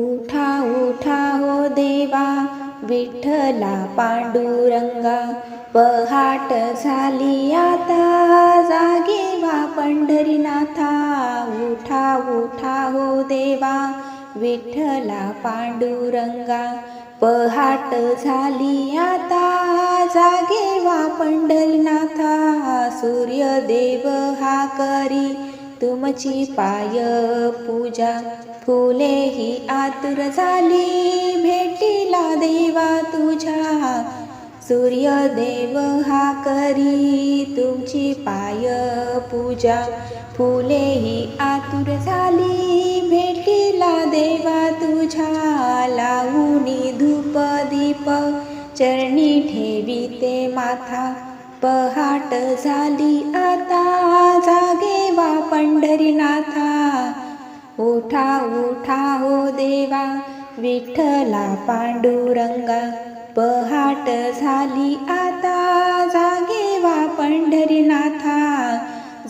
उठा उठा हो देवा विठ्ठला पांडुरंगा पहाट झाली आता जागे वा पंढरीनाथा उठा उठा हो देवा विठ्ठला पांडुरंगा पहाट झाली आता जागे वा पंढरीनाथा सूर्यदेव हा करी तुमची पाय पूजा. फुले ही आतुर झाली भेटीला देवा तुझ्या. सूर्यदेव हा करी तुमची पाय पूजा. फुले ही आतुर झाली भेटीला देवा तुझ्या. लावूनी धूप दीप चरणी ठेवी ते माथा. पहाट झाली आता. जागे वा पंढरीनाथा. उठा उठा हो देवा. विठ्ठला पांडुरंगा. पहाट झाली आता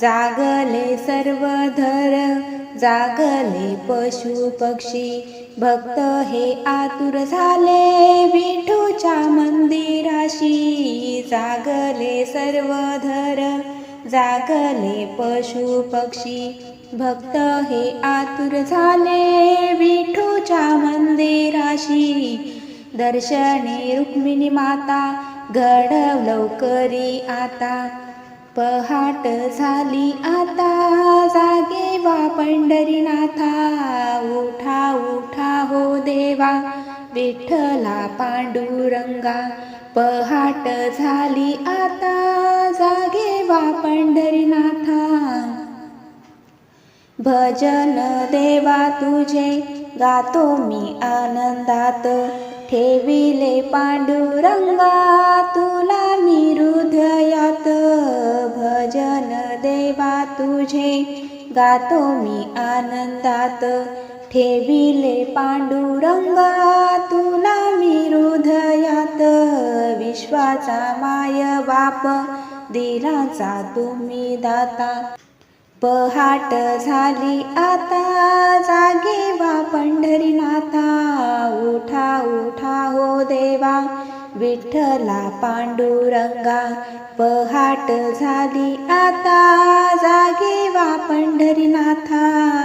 जागले सर्व धर जागले पशु पक्षी. भक्त हे आतुर झाले विठूच्या मंदिराशी. जागले सर्व धर जागले पशु पक्षी. भक्त हे आतुर झाले विठूच्या मंदिराशी. दर्शने रुक्मिणी माता घडव लवकरी आता. पहाट झाली आता. जागे वा पंढरीनाथा. उठा उठा हो देवा. विठ्ठला पांडुरंगा. पहाट झाली आता. जागे वा पंढरीनाथा. भजन देवा तुझे. गातो मी आनंदात. ठेविले पांडुरंगा. तुला भजन देवा तुझे गातो मी आनंदात. ठेविले पांडुरंगा तुला मी हृदयात. विश्वाचा माय बाप दिलाचा तुम्ही दाता. पहाट झाली आता जागे वा पंढरीनाथा. उठा उठा हो देवा विठ्ठला पांडुरंगा पहाट झाली आता. जागे वा पंढरीनाथा.